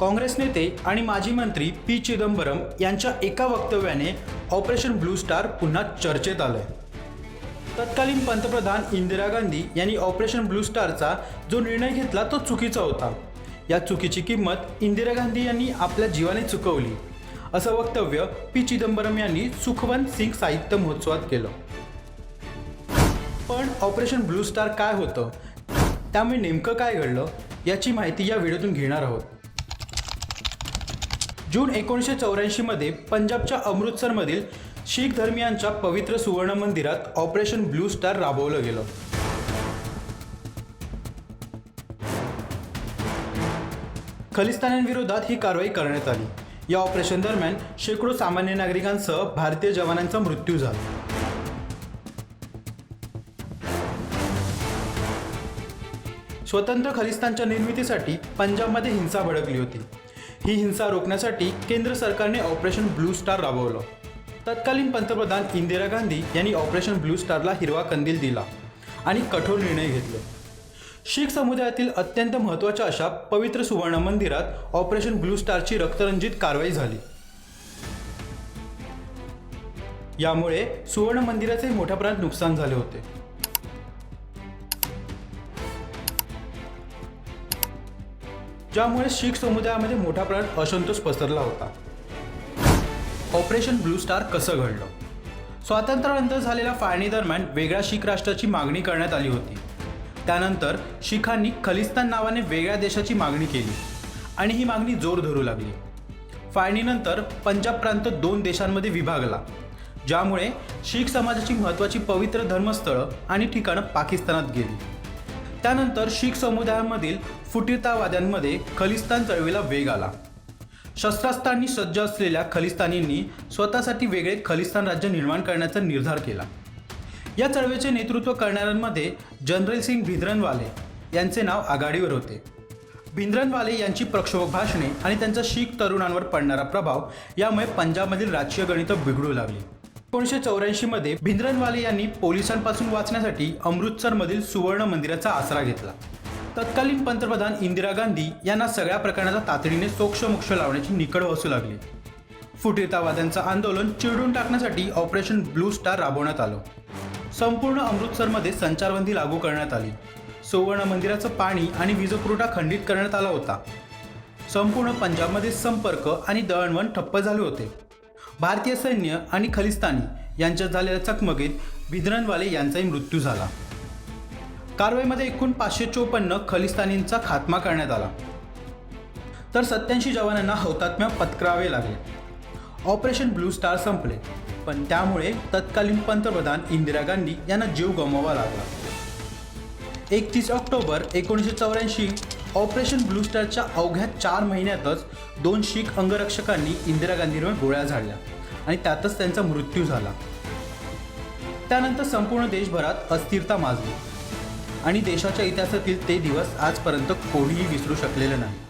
काँग्रेस नेते आणि माजी मंत्री पी चिदंबरम यांच्या एका वक्तव्याने ऑपरेशन ब्लू स्टार पुन्हा चर्चेत आलंय. तत्कालीन पंतप्रधान इंदिरा गांधी यांनी ऑपरेशन ब्लू स्टारचा जो निर्णय घेतला तो चुकीचा होता. या चुकीची किंमत इंदिरा गांधी यांनी आपल्या जीवाने चुकवली. असं वक्तव्य पी चिदंबरम यांनी सुखवंत सिंग साहित्य महोत्सवात केलं. पण ऑपरेशन ब्लू स्टार काय होतं? त्यामुळे नेमकं काय घडलं? याची माहिती या व्हिडिओतून घेणार आहोत. जून एकोणीसशे चौऱ्याऐंशीमध्ये पंजाबच्या अमृतसरमधील शीख धर्मियांच्या पवित्र सुवर्ण मंदिरात ऑपरेशन ब्लू स्टार राबवलं गेलं. खलिस्तान्यांविरोधात ही कारवाई करण्यात आली. या ऑपरेशन दरम्यान शेकडो सामान्य नागरिकांसह भारतीय जवानांचा मृत्यू झाला. स्वतंत्र खलिस्तानच्या निर्मितीसाठी पंजाबमध्ये हिंसा भडकली होती. ही हिंसा रोखण्यासाठी केंद्र सरकारने ऑपरेशन ब्लू स्टार राबवलं. तत्कालीन पंतप्रधान इंदिरा गांधी यांनी ऑपरेशन ब्लू स्टारला हिरवा कंदील दिला आणि कठोर निर्णय घेतले. शीख समुदायातील अत्यंत महत्त्वाच्या अशा पवित्र सुवर्ण मंदिरात ऑपरेशन ब्लू स्टारची रक्तरंजित कारवाई झाली. यामुळे सुवर्ण मंदिराचे मोठ्या प्रमाणात नुकसान झाले होते. ज्यामुळे शीख समुदायामध्ये मोठ्या प्रमाणात असंतोष पसरला होता. ऑपरेशन ब्लू स्टार कसं घडलं? स्वातंत्र्यानंतर झालेल्या फाळणी दरम्यान वेगळ्या शीख राष्ट्राची मागणी करण्यात आली होती. त्यानंतर शिखांनी खलिस्तान नावाने वेगळ्या देशाची मागणी केली आणि ही मागणी जोर धरू लागली. फाळणीनंतर पंजाब प्रांत दोन देशांमध्ये विभागला ज्यामुळे शीख समाजाची महत्त्वाची पवित्र धर्मस्थळं आणि ठिकाणं पाकिस्तानात गेली. त्यानंतर शीख समुदायामधील फुटीरतावाद्यांमध्ये खलिस्तान चळवळीला वेग आला. शस्त्रास्त्रांनी सज्ज असलेल्या खलिस्तानींनी स्वतःसाठी वेगळे खलिस्तान राज्य निर्माण करण्याचा निर्धार केला. या चळवळीचे नेतृत्व करणाऱ्यांमध्ये जनरल सिंग भिद्रनवाले यांचे नाव आघाडीवर होते. भिंद्रनवाले यांची प्रक्षोभक भाषणे आणि त्यांचा शीख तरुणांवर पडणारा प्रभाव यामुळे पंजाबमधील राजकीय गणितं बिघडू लागली. एकोणीसशे चौऱ्याऐंशीमध्ये भिंद्रनवाले यांनी पोलिसांपासून वाचण्यासाठी अमृतसरमधील सुवर्ण मंदिराचा आसरा घेतला. तत्कालीन पंतप्रधान इंदिरा गांधी यांना सगळ्या प्रकरणाचा तातडीने सोक्षमोक्ष लावण्याची निकड वसू लागली. फुटीरतावाद्यांचं आंदोलन चिरडून टाकण्यासाठी ऑपरेशन ब्लू स्टार राबवण्यात आलं. संपूर्ण अमृतसरमध्ये संचारबंदी लागू करण्यात आली. सुवर्ण मंदिराचं पाणी आणि वीजपुरवठा खंडित करण्यात आला होता. संपूर्ण पंजाबमध्ये संपर्क आणि दळणवळण ठप्प झाले होते. भारतीय सैन्य आणि खलिस्तानी यांच्यात झालेल्या चकमकीत भिद्रनवाले यांचाही मृत्यू झाला. कारवाईमध्ये एकूण पाचशे चोपन्न खलिस्तानींचा खात्मा करण्यात आला. तर सत्याऐंशी जवानांना हौतात्म्य पत्करावे लागले. ऑपरेशन ब्लू स्टार संपले पण त्यामुळे तत्कालीन पंतप्रधान इंदिरा गांधी यांना जीव गमवावा लागला. एकतीस ऑक्टोबर एकोणीसशे चौऱ्याऐंशी ऑपरेशन ब्लू स्टारच्या अवघ्या चार महिन्यातच दोन शीख अंगरक्षकांनी इंदिरा गांधींवर गोळ्या झाडल्या आणि त्यातच त्यांचा मृत्यू झाला. त्यानंतर संपूर्ण देशभरात अस्थिरता माजली आणि देशाच्या इतिहासातील ते दिवस आजपर्यंत कोणीही विसरू शकलेलं नाही.